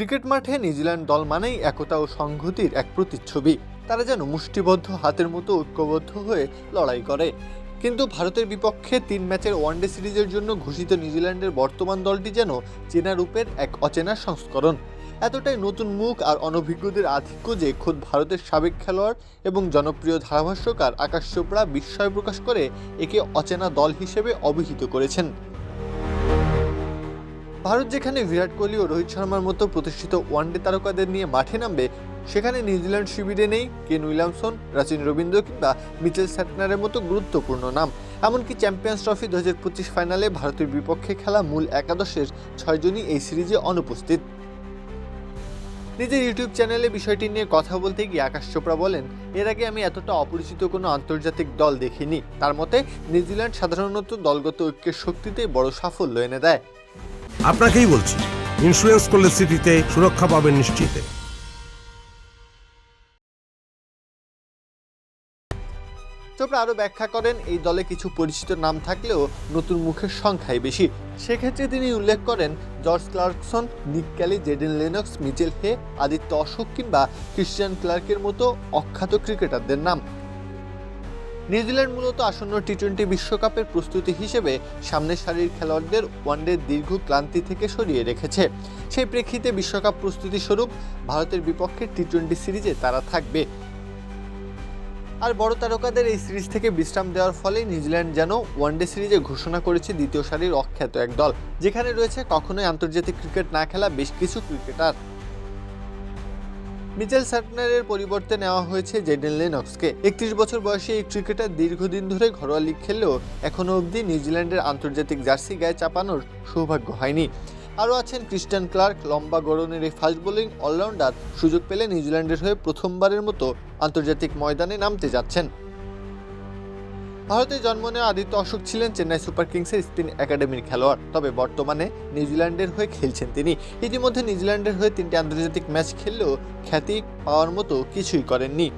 Cricket মাঠে New Zealand দল মানেই একতা ও সংহতির এক প্রতিচ্ছবি। তারা যেন মুষ্টিবদ্ধ হাতের মতো ঐক্যবদ্ধ হয়ে লড়াই করে। কিন্তু ভারতের বিপক্ষে তিন ম্যাচের ওয়ানডে সিরিজের জন্য ঘোষিত নিউজিল্যান্ডের বর্তমান দলটি যেন চেনা রূপের এক অচেনা সংস্করণ। এতটাই নতুন মুখ আর অনভিজ্ঞদের আধিক্য যে খোদ ভারতের সাবেক খেলোয়াড় এবং জনপ্রিয় ধারাভাষ্যকার আকাশ চোপড়া বিস্ময় প্রকাশ করে একে অচেনা দল হিসেবে অভিহিত করেছেন। ভারত যেখানে বিরাট কোহলি ও রোহিত শর্মার মতো প্রতিষ্ঠিত ওয়ানডে তারকাদের নিয়ে মাঠে নামবে, সেখানে নিউজিল্যান্ড শিবিরে নেই কেন উইলিয়ামসন, রাচিন রবীন্দ্র কিংবা মিচেল স্যাটনারের মতো গুরুত্বপূর্ণ নাম। এমনকি চ্যাম্পিয়ন্স ট্রফি দু হাজার পঁচিশ ফাইনালে ভারতের বিপক্ষে খেলা মূল একাদশের ছয়জনই এই সিরিজে অনুপস্থিত। নিজের ইউটিউব চ্যানেলে বিষয়টি নিয়ে কথা বলতে গিয়ে আকাশ চোপড়া বলেন, এর আগে আমি এতটা অপরিচিত কোনো আন্তর্জাতিক দল দেখিনি। তার মতে, নিউজিল্যান্ড সাধারণত দলগত ঐক্যের শক্তিতে বড় সাফল্য এনে দেয়। আপনাকেই বলছি ইন্স্যুরেন্স করলে সিটিতে সুরক্ষা পাবেন নিশ্চিতে। চোপড়া আরও ব্যাখ্যা করেন, এই দলে কিছু পরিচিত নাম থাকলেও নতুন মুখের সংখ্যাই বেশি। সেক্ষেত্রে তিনি উল্লেখ করেন, George Clarkson, Nick Kelly, Jaden Lennox, Mitchell Hay, Aditya Ashok কিংবা ক্রিশ্চিয়ান ক্লার্কের মতো অখ্যাত ক্রিকেটারদের নাম। নিউজিল্যান্ড মূলত আসন্ন টি টোয়েন্টি বিশ্বকাপের প্রস্তুতি হিসেবে সামনের সারির খেলোয়াড়দের ওয়ানডের দীর্ঘ ক্লান্তি থেকে সরিয়ে রেখেছে। সেই প্রেক্ষিতে বিশ্বকাপ প্রস্তুতি স্বরূপ ভারতের বিপক্ষে টি টোয়েন্টি সিরিজে তারা থাকবে। আর বড় তারকাদের এই সিরিজ থেকে বিশ্রাম দেওয়ার ফলে নিউজিল্যান্ড যেন ওয়ানডে সিরিজে ঘোষণা করেছে দ্বিতীয় সারির অখ্যাত এক দল যেখানে রয়েছে কখনোই আন্তর্জাতিক ক্রিকেট না খেলা বেশ কিছু ক্রিকেটার। মিচেল সার্টনারের পরিবর্তে নেওয়া হয়েছে জেডেন লেনক্সকে। একত্রিশ বছর বয়সে এই ক্রিকেটার দীর্ঘদিন ধরে ঘরোয়া লিগ খেললেও এখনও অবধি নিউজিল্যান্ডের আন্তর্জাতিক জার্সি গায়ে চাপানোর সৌভাগ্য হয়নি। আরও আছেন ক্রিস্টান ক্লার্ক, লম্বা গড়নের এই ফাস্ট বোলিং অলরাউন্ডার সুযোগ পেলে নিউজিল্যান্ডের হয়ে প্রথমবারের মতো আন্তর্জাতিক ময়দানে নামতে যাচ্ছেন। ভারতে জন্ম নেওয়া আদিত্য অশোক ছিলেন চেন্নাই সুপার কিংসের স্পিন একাডেমির খেলোয়াড়, তবে বর্তমানে নিউজিল্যান্ডের হয়ে খেলছেন তিনি। ইতিমধ্যে নিউজিল্যান্ডের হয়ে তিনটি আন্তর্জাতিক ম্যাচ খেললেও খ্যাতি পাওয়ার মতো কিছুই করেননি।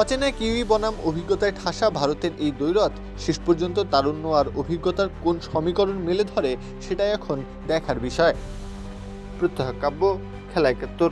অচেনা কিউই বনাম অভিজ্ঞতায় ঠাসা ভারতের এই দৈরথ শেষ পর্যন্ত তারুণ্য আর অভিজ্ঞতার কোন সমীকরণ মেলে ধরে সেটাই এখন দেখার বিষয়। প্রত্যহ কাব্য, খেলা একাত্তর।